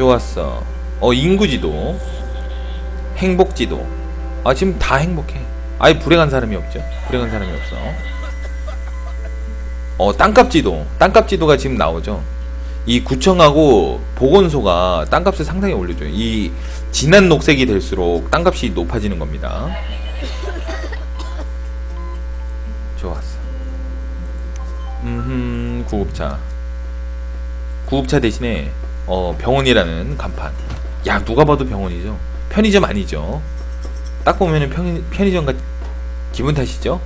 좋았어. 어 인구지도, 행복지도. 아 지금 다 행복해. 아예 불행한 사람이 없죠. 불행한 사람이 없어. 어 땅값지도, 땅값지도가 지금 나오죠. 이 구청하고 보건소가 땅값을 상당히 올려줘요. 이 진한 녹색이 될수록 땅값이 높아지는 겁니다. 좋았어. 음, 구급차. 구급차 대신에 어, 병원이라는 간판. 야, 누가 봐도 병원이죠. 편의점 아니죠. 딱 보면은 편, 편의점 같 기분 탓이죠.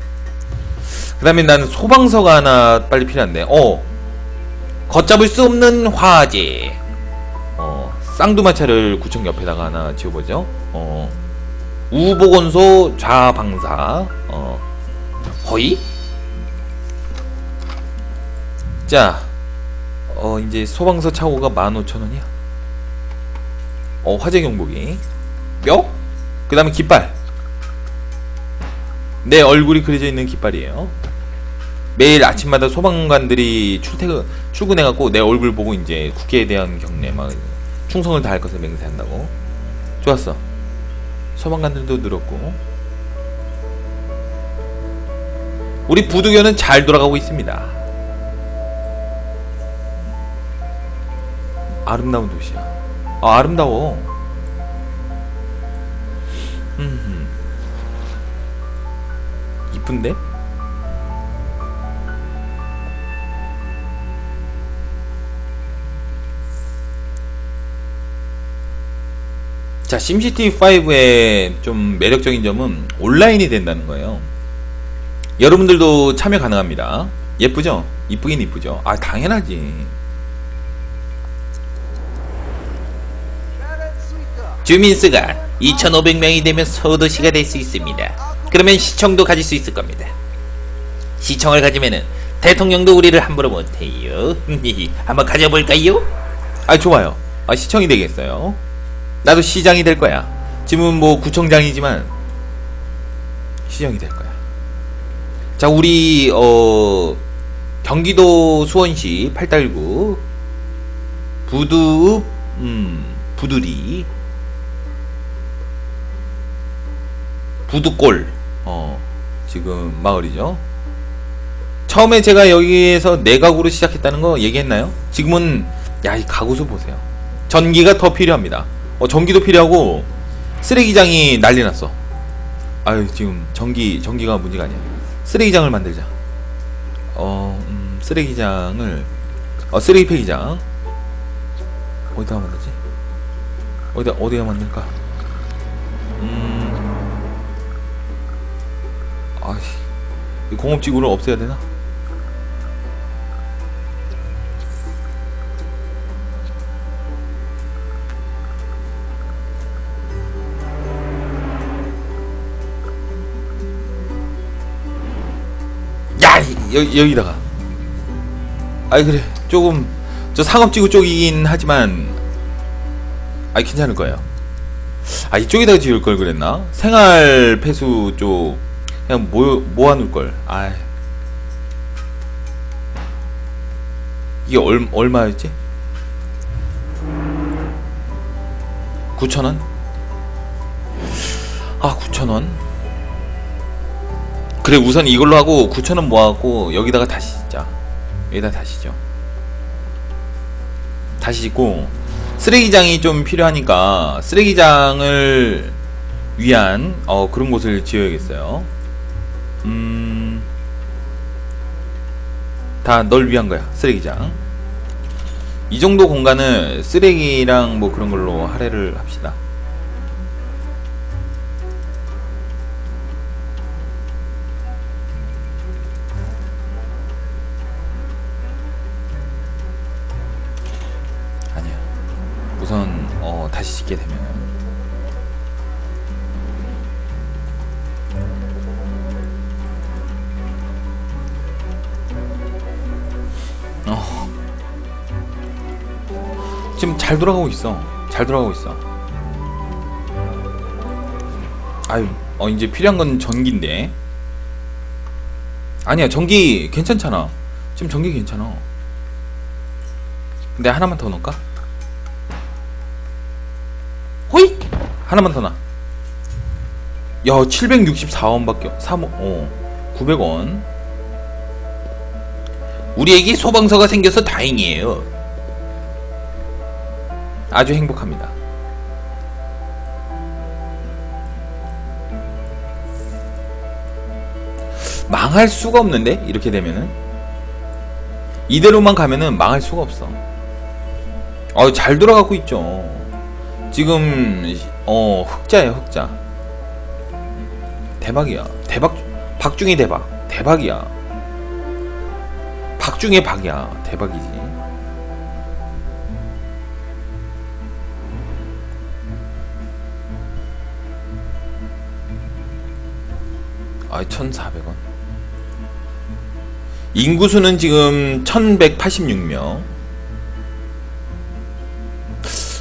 그 다음에 나는 소방서가 하나 빨리 필요한데. 어. 걷잡을 수 없는 화재. 어, 쌍두마차를 구청 옆에다가 하나 지어보죠. 어, 우보건소 좌방사. 어, 허이? 자, 어, 이제 소방서 차고가 15,000원이야. 어, 화재 경보기. 뼈? 그 다음에 깃발. 내 얼굴이 그려져 있는 깃발이에요. 매일 아침마다 소방관들이 출퇴근 출근해갖고 내 얼굴 보고 이제 국회에 대한 경례 막 충성을 다할 것을 맹세한다고. 좋았어. 소방관들도 늘었고. 우리 부두교는 잘 돌아가고 있습니다. 아름다운 도시야. 아, 아름다워. 음. 이쁜데? 자, 심시티 5의 좀 매력적인 점은 온라인이 된다는 거예요. 여러분들도 참여 가능합니다. 예쁘죠? 이쁘긴 이쁘죠? 아, 당연하지. 주민 수가 2,500명이 되면 소도시가 될 수 있습니다. 그러면 시청도 가질 수 있을 겁니다. 시청을 가지면은 대통령도 우리를 함부로 못해요. 한번 가져볼까요? 아, 좋아요. 아, 시청이 되겠어요. 나도 시장이 될 거야. 지금은 뭐 구청장이지만 시장이 될 거야. 자, 우리 어 경기도 수원시 팔달구 부두읍 음, 부두리 부두골 어 지금 마을이죠. 처음에 제가 여기에서 네 가구로 시작했다는 거 얘기했나요? 지금은 야 이 가구수 보세요. 전기가 더 필요합니다. 어 전기도 필요하고 쓰레기장이 난리 났어. 아유 지금 전기 전기가 문제가 아니야. 쓰레기장을 만들자. 어 음, 쓰레기장을 어 쓰레기 폐기장 어디다 만들지? 어디다 어디다 만들까? 음 아씨. 이 공업지구를 없애야 되나? 야 이- 여기 여기다가. 아이 그래. 조금 저 상업지구 쪽이긴 하지만 아이 괜찮을 거예요. 아 이쪽에다가 지을 걸 그랬나? 생활 폐수 쪽 그냥 모 모아놓을 걸. 아이. 이게 얼, 얼마였지? 9,000원? 아 9,000원. 그래 우선 이걸로 하고 9,000원 모아갖고 여기다가 다시 짓자. 여기다 다시 죠. 다시 짓고 쓰레기장이 좀 필요하니까 쓰레기장을 위한 어, 그런 곳을 지어야겠어요 음... 다 널 위한 거야 쓰레기장 이 정도 공간을 쓰레기랑 뭐 그런 걸로 할애를 합시다 아니야. 우선 어, 다시 짓게 되면 잘 돌아가고 있어. 잘 돌아가고 있어. 아유, 어 이제 필요한 건 전기인데. 아니야, 전기 괜찮잖아. 지금 전기 괜찮아. 근데 하나만 더 넣을까? 하나만 더 나. 야, 764원밖에 3 어. 900원. 우리에게 소방서가 생겨서 다행이에요. 아주 행복합니다. 망할 수가 없는데 이렇게 되면은 이대로만 가면은 망할 수가 없어. 어, 잘 돌아가고 있죠. 지금 어 흑자예요 흑자. 대박이야. 대박. 박중희 대박. 대박이야. 박중희 박이야. 대박이지. 아, 1,400원. 인구수는 지금 1,186명.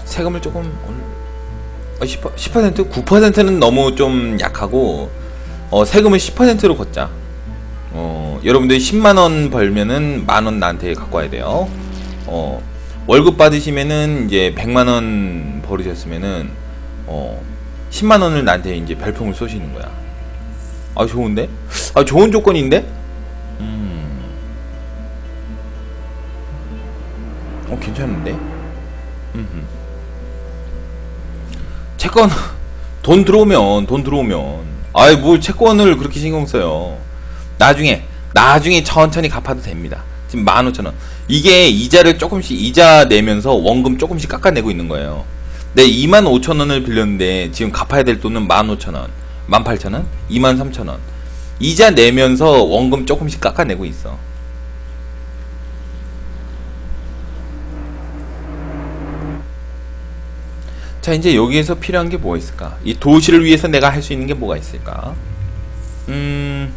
세금을 조금 어, 10%, 10% 9%는 너무 좀 약하고 어, 세금을 10%로 걷자. 어, 여러분들이 10만 원 벌면은 만 원 나한테 갖고 와야 돼요. 어, 월급 받으시면은 이제 100만 원 벌으셨으면은 어, 10만 원을 나한테 이제 별풍을 쏘시는 거야. 아 좋은데? 아 좋은 조건인데? 음. 어 괜찮은데? 음. 채권 돈 들어오면 돈 들어오면 아이 뭘 채권을 그렇게 신경 써요. 나중에 나중에 천천히 갚아도 됩니다. 지금 15,000원. 이게 이자를 조금씩 이자 내면서 원금 조금씩 깎아내고 있는 거예요. 네, 25,000원을 빌렸는데 지금 갚아야 될 돈은 15,000원. 18,000원? 23,000원. 이자 내면서 원금 조금씩 깎아내고 있어. 자, 이제 여기에서 필요한 게 뭐가 있을까? 이 도시를 위해서 내가 할 수 있는 게 뭐가 있을까? 음,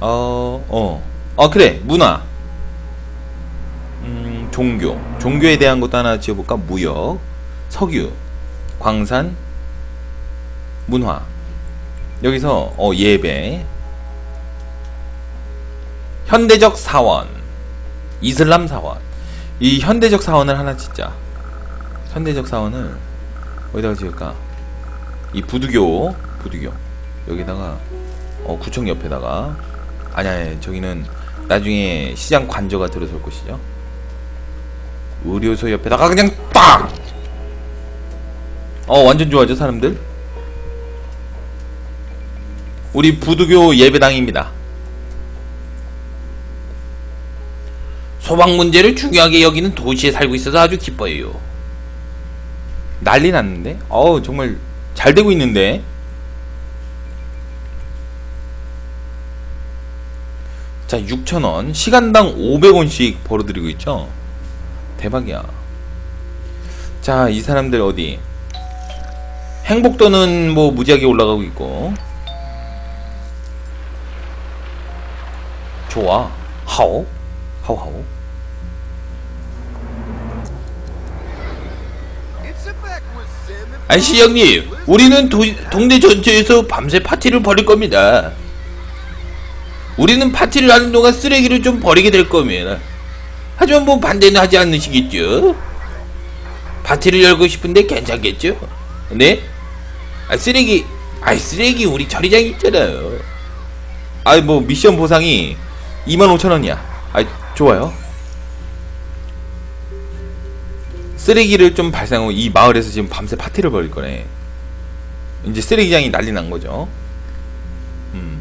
어, 어, 어, 그래, 문화. 음, 종교. 종교에 대한 것도 하나 지어볼까? 무역, 석유, 광산, 문화. 여기서 어, 예배, 현대적 사원, 이슬람 사원. 이 현대적 사원을 하나 짓자. 현대적 사원을 어디다가 지을까? 이 부두교, 부두교 여기다가 어, 구청 옆에다가 아니 저기는 나중에 시장 관저가 들어설 곳이죠. 의료소 옆에다가 그냥 딱. 어 완전 좋아져 사람들. 우리 부두교 예배당입니다. 소방 문제를 중요하게 여기는 도시에 살고 있어서 아주 기뻐요. 난리 났는데? 어우 정말 잘 되고 있는데? 자 6천원 시간당 500원씩 벌어들이고 있죠? 대박이야 자 이 사람들 어디 행복도는 뭐 무지하게 올라가고 있고 좋아 하오 하오 하오 아저씨 형님, 우리는 도, 동네 전체에서 밤새 파티를 벌일 겁니다. 우리는 파티를 하는 동안 쓰레기를 좀 버리게 될 겁니다. 하지만 뭐 반대는 하지 않으시겠죠? 파티를 열고 싶은데 괜찮겠죠? 네? 아 쓰레기, 아 쓰레기 우리 처리장 있잖아요. 아이 뭐 미션 보상이 25,000원이야. 아 좋아요. 쓰레기를 좀 발생하고 이 마을에서 지금 밤새 파티를 벌일 거네. 이제 쓰레기장이 난리 난 거죠. 음.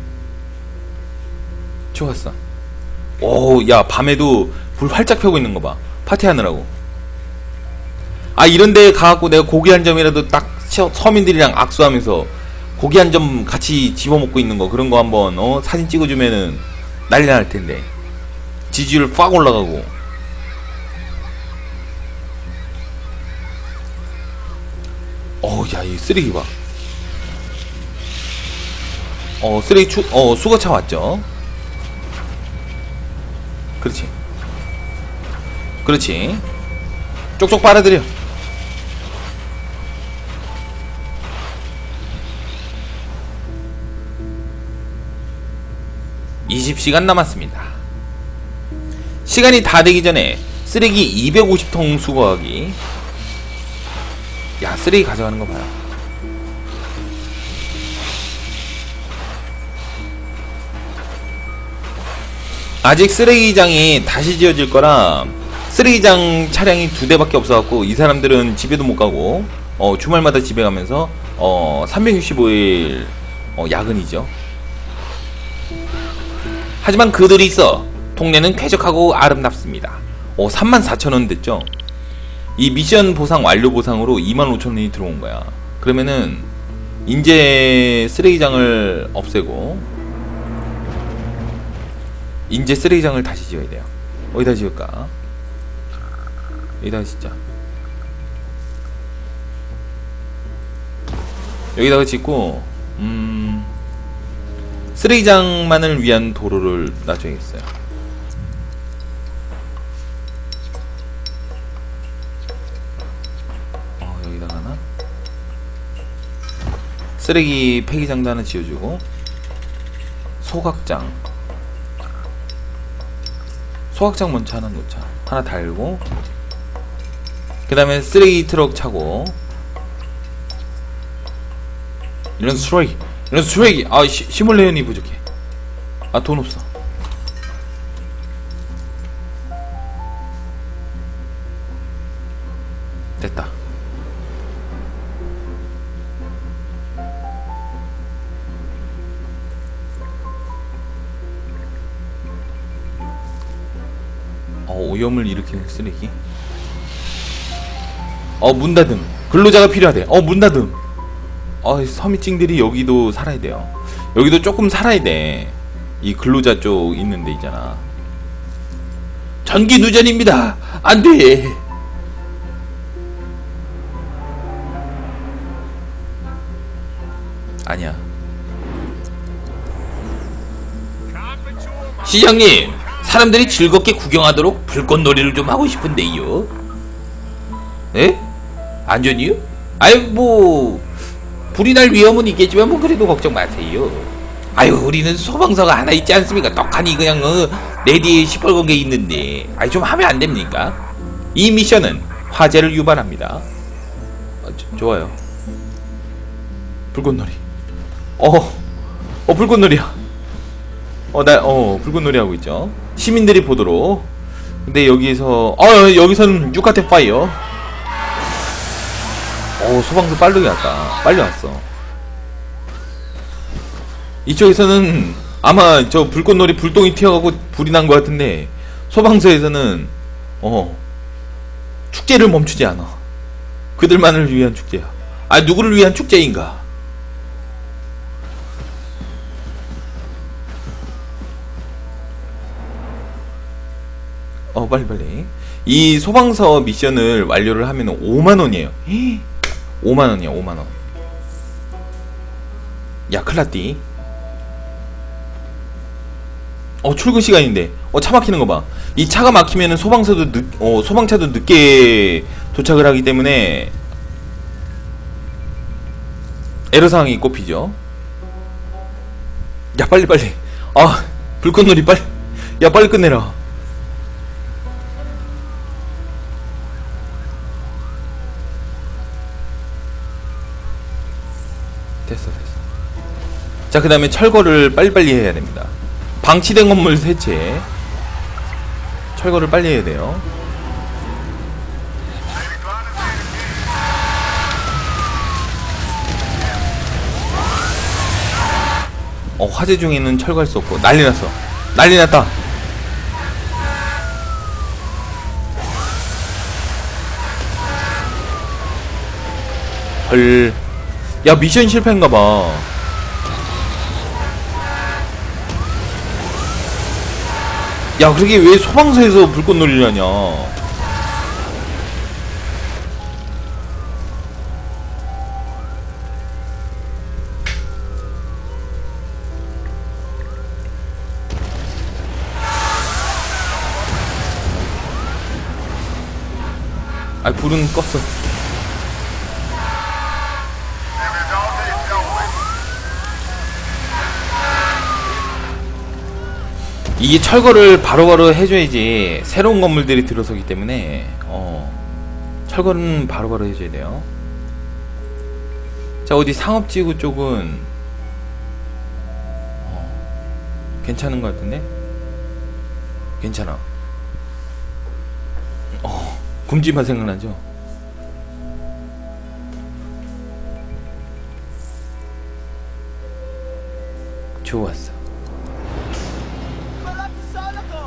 좋았어. 오, 야, 밤에도 불 활짝 펴고 있는 거 봐. 파티하느라고. 아, 이런데 가갖고 내가 고기 한 점이라도 딱 서- 서민들이랑 악수하면서 고기 한 점 같이 집어먹고 있는 거 그런 거 한번 어 사진 찍어주면은 난리 날 텐데 지지율 빡 올라가고 어우 야이 쓰레기 봐. 어 쓰레기 추, 어 수거차 왔죠. 그렇지. 그렇지. 쪽쪽 빨아들여. 20시간 남았습니다. 시간이 다 되기 전에 쓰레기 250통 수거하기. 야 쓰레기 가져가는 거 봐요. 아직 쓰레기장이 다시 지어질 거라 쓰레기장 차량이 두 대밖에 없어갖고 이 사람들은 집에도 못 가고 어, 주말마다 집에 가면서 어, 365일 어, 야근이죠. 하지만 그들이 있어 동네는 쾌적하고 아름답습니다. 어, 34,000원 됐죠? 이 미션 보상 완료 보상으로 25,000원이 들어온 거야. 그러면은 인제 쓰레기장을 없애고 인제 쓰레기장을 다시 지어야 돼요. 어디다 지을까? 여기다가 진짜 여기다가 짓고 음 쓰레기장만을 위한 도로를 놔줘야겠어요. 어 여기다가 하나? 쓰레기 폐기장도 하나 지어주고 소각장. 소각장 먼저 하나 놓자. 하나 달고 그 다음에 쓰레기 트럭 차고 이런 쓰레기 이런 쓰레기 아 시, 시뮬레이션이 부족해. 아 돈 없어. 됐다. 어 오염을 일으키는 쓰레기? 어문 닫음. 근로자가 필요하대. 어문 닫음 어 서미찡들이 여기도 살아야 돼요 여기도 조금 살아야 돼 이 근로자 쪽 있는 데 있잖아 전기 누전입니다 안 돼 아니야 시장님, 사람들이 즐겁게 구경하도록 불꽃놀이를 좀 하고 싶은데요. 에? 안전이요? 아유 뭐 불이 날 위험은 있겠지만 뭐 그래도 걱정 마세요. 아유 우리는 소방서가 하나 있지 않습니까? 떡하니 그냥 어, 내 뒤에 시뻘건 게 있는데 아유 좀 하면 안 됩니까? 이 미션은 화재를 유발합니다. 아, 저- 좋아요. 불꽃놀이. 어, 어 불꽃놀이야. 어, 나, 어, 불꽃놀이 하고 있죠. 시민들이 보도록. 근데 여기서, 어, 여기서는 유카테 파이어. 어, 소방서 빠르게 왔다. 빨리 왔어. 이쪽에서는 아마 저 불꽃놀이 불똥이 튀어가고 불이 난 것 같은데 소방서에서는 어 축제를 멈추지 않아. 그들만을 위한 축제야. 아 누구를 위한 축제인가? 어 빨리 빨리. 이 소방서 미션을 완료를 하면 5만 원이에요. 5만 원이야 5만 원. 야 클라띠. 어 출근 시간인데 어 차 막히는 거 봐. 이 차가 막히면은 소방서도 늦, 어 소방차도 늦게 도착을 하기 때문에 에러 상황이 꼽히죠. 야 빨리 빨리. 아 불꽃놀이 빨리. 야 빨리 끝내라. 자, 그 다음에 철거를 빨리빨리 해야 됩니다. 방치된 건물 세채. 철거를 빨리 해야 돼요. 어, 화재 중에는 철거할 수 없고, 난리 났어. 난리 났다. 헐. 야, 미션 실패인가 봐. 야, 그러게 왜 소방서에서 불꽃놀이를 하냐? 아, 불은 껐어. 이게 철거를 바로 바로 해줘야지 새로운 건물들이 들어서기 때문에 어 철거는 바로 바로 해줘야 돼요 자 어디 상업지구 쪽은 어, 괜찮은 것 같은데 괜찮아. 어, 굶지만 생각나죠? 좋았어.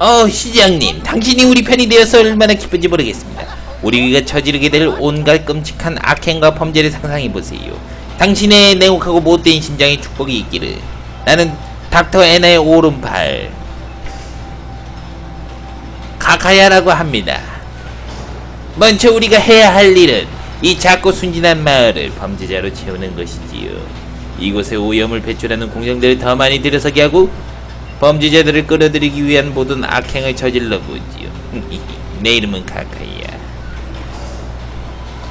어, 시장님, 당신이 우리 편이 되어서 얼마나 기쁜지 모르겠습니다. 우리가 저지르게 될 온갖 끔찍한 악행과 범죄를 상상해 보세요. 당신의 냉혹하고 못된 심장에 축복이 있기를. 나는 닥터 애나의 오른팔 카카야라고 합니다. 먼저 우리가 해야 할 일은 이 작고 순진한 마을을 범죄자로 채우는 것이지요. 이곳에 오염을 배출하는 공장들을 더 많이 들여서게 하고 범죄자들을 끌어들이기 위한 모든 악행을 저질러 보지요. 내 이름은 카카이야.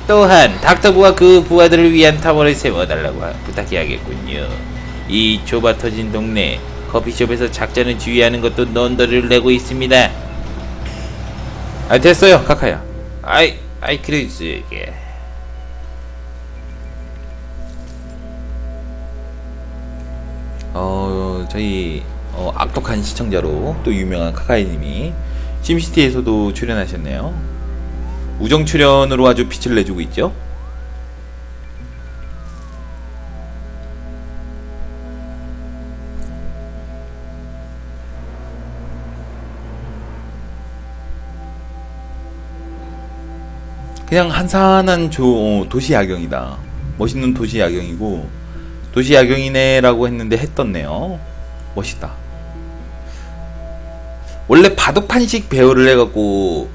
또한 닥터부와 그 부하들을 위한 타워를 세워달라고 하- 부탁해야겠군요. 이 좁아 터진 동네 커피숍에서 작전을 지휘하는 것도 넌더를 내고 있습니다. 아 됐어요, 카카야. 아이, 아이 그래서 이게 어 저희 어, 악독한 시청자로 또 유명한 카카이님이 심시티에서도 출연하셨네요. 우정 출연으로 아주 빛을 내주고 있죠. 그냥 한산한 조, 어, 도시 야경이다. 멋있는 도시 야경이고 도시 야경이네라고 했는데 했떴네요. 멋있다. 원래 바둑판식 배열을 해갖고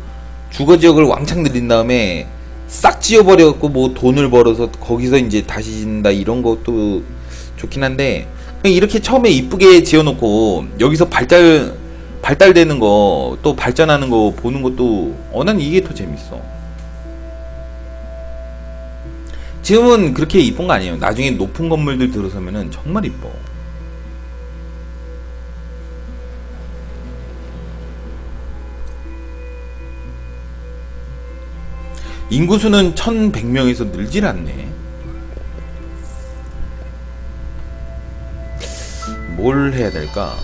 주거 지역을 왕창 늘린 다음에 싹 지어버려갖고 뭐 돈을 벌어서 거기서 이제 다시 짓는다 이런 것도 좋긴 한데 이렇게 처음에 이쁘게 지어놓고 여기서 발달 발달되는 거 또 발전하는 거 보는 것도 어난 이게 더 재밌어. 지금은 그렇게 이쁜 거 아니에요. 나중에 높은 건물들 들어서면은 정말 이뻐. 인구수는 1100명에서 늘질 않네. 뭘 해야 될까?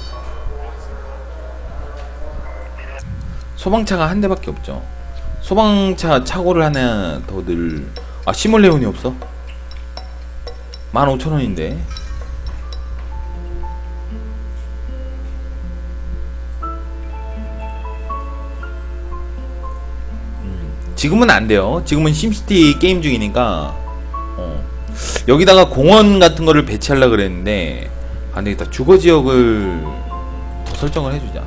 소방차가 한 대밖에 없죠. 소방차 차고를 하나 더 늘. 아, 시몰레온이 없어? 15,000원인데. 지금은 안 돼요. 지금은 심시티 게임 중이니까 어. 여기다가 공원 같은 거를 배치하려 그랬는데 안 되겠다. 주거 지역을 더 설정을 해주자.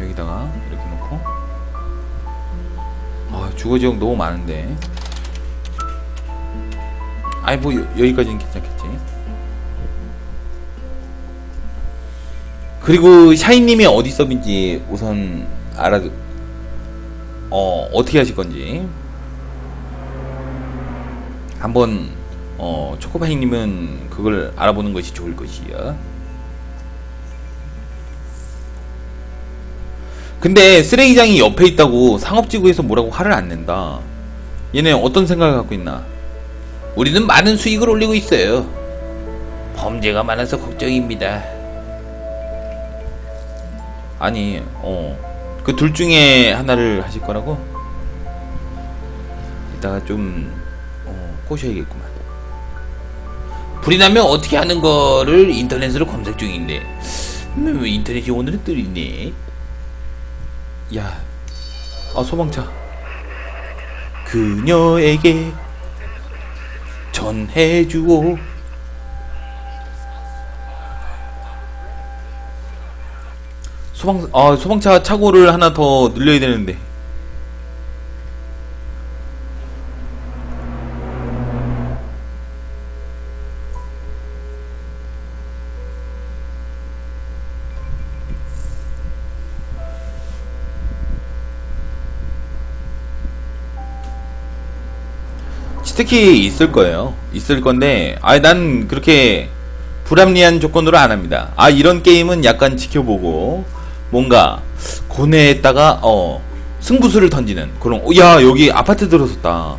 여기다가 이렇게 놓고 아 주거 지역 너무 많은데. 아이 뭐 여, 여기까지는 괜찮겠지. 그리고 샤이님이 어디 서인지 우선 알아 어 어떻게 하실 건지 한번 어 초코파이님은 그걸 알아보는 것이 좋을 것이야. 근데 쓰레기장이 옆에 있다고 상업지구에서 뭐라고 화를 안 낸다. 얘네 어떤 생각을 갖고 있나? 우리는 많은 수익을 올리고 있어요. 범죄가 많아서 걱정입니다. 아니, 어. 그 둘 중에 하나를 하실 거라고? 이따가 좀, 어, 꼬셔야겠구만. 불이 나면 어떻게 하는 거를 인터넷으로 검색 중인데 음, 왜 인터넷이 오늘은 뜨리네 야, 아, 소방차. 그녀에게 전해주오. 소방, 아, 소방차 차고를 하나 더 늘려야 되는데. 특히 있을 거예요. 있을 건데, 아, 난 그렇게 불합리한 조건으로 안 합니다. 아, 이런 게임은 약간 지켜보고, 뭔가, 고뇌에다가, 어, 승부수를 던지는 그런, 어, 야, 여기 아파트 들어섰다.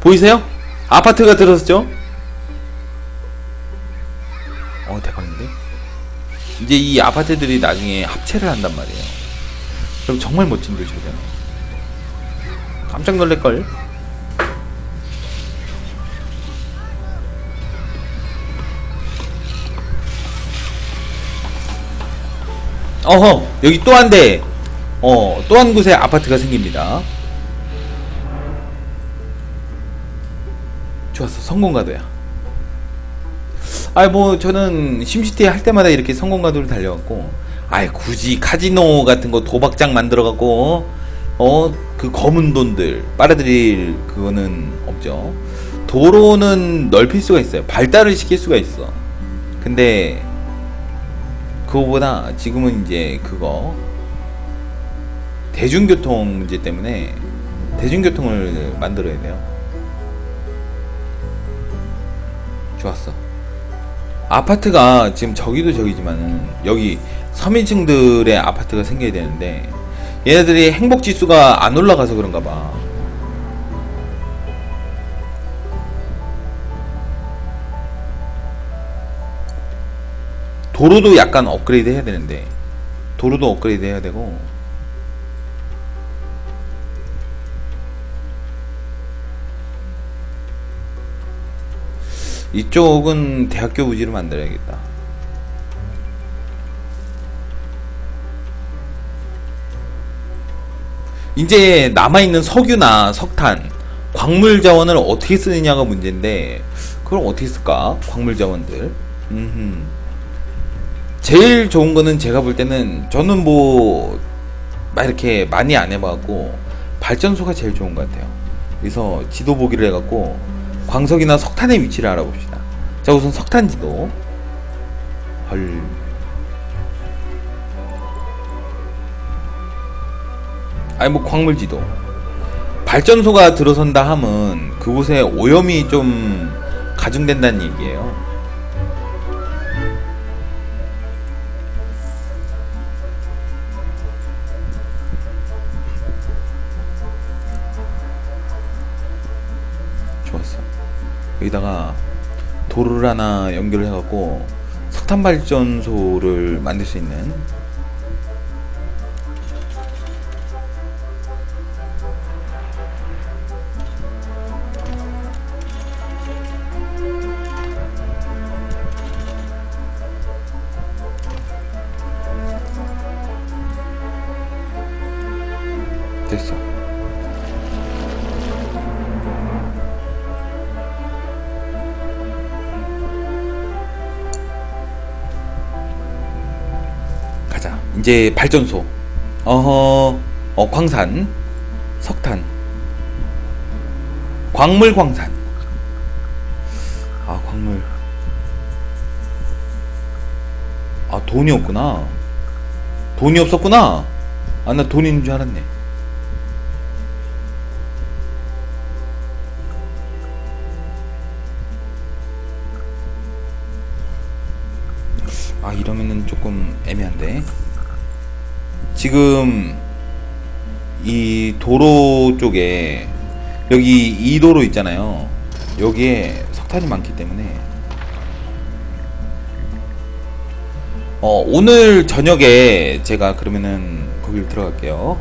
보이세요? 아파트가 들어섰죠? 어, 대박인데? 이제 이 아파트들이 나중에 합체를 한단 말이에요. 그럼 정말 멋진 도시잖아요. 깜짝 놀랄걸? 어허 여기 또 한 대. 어 또 한 곳에 아파트가 생깁니다. 좋았어 성공가도야. 아이 뭐 저는 심시티 할 때마다 이렇게 성공가도를 달려갖고 아이 굳이 카지노 같은 거 도박장 만들어갖고 어 그 검은 돈들 빨아들일 그거는 없죠. 도로는 넓힐 수가 있어요. 발달을 시킬 수가 있어. 근데 그거보다 지금은 이제 그거 대중교통 문제 때문에 대중교통을 만들어야 돼요. 좋았어. 아파트가 지금 저기도 저기지만은 여기 서민층들의 아파트가 생겨야 되는데 얘네들이 행복 지수가 안 올라가서 그런가 봐. 도로도 약간 업그레이드 해야 되는데 도로도 업그레이드 해야 되고 이쪽은 대학교 부지로 만들어야겠다. 이제 남아있는 석유나 석탄 광물 자원을 어떻게 쓰느냐가 문제인데 그걸 어떻게 쓸까? 광물 자원들. 음흠. 제일 좋은 거는 제가 볼 때는 저는 뭐막 이렇게 많이 안 해봤고 발전소가 제일 좋은 것 같아요. 그래서 지도 보기를 해갖고 광석이나 석탄의 위치를 알아봅시다. 자 우선 석탄 지도. 헐. 아니 뭐 광물 지도. 발전소가 들어선다 함은 그곳에 오염이 좀 가중된다는 얘기예요. 좋았어. 여기다가 도로를 하나 연결을 해갖고 석탄 발전소를 만들 수 있는 이제 발전소. 어허. 어 광산. 석탄. 광물 광산. 아 광물. 아 돈이 없구나. 돈이 없었구나. 아 나돈 있는 줄 알았네. 지금 이 도로 쪽에 여기 이 도로 있잖아요. 여기에 석탄이 많기 때문에. 어 오늘 저녁에 제가 그러면은 거기를 들어갈게요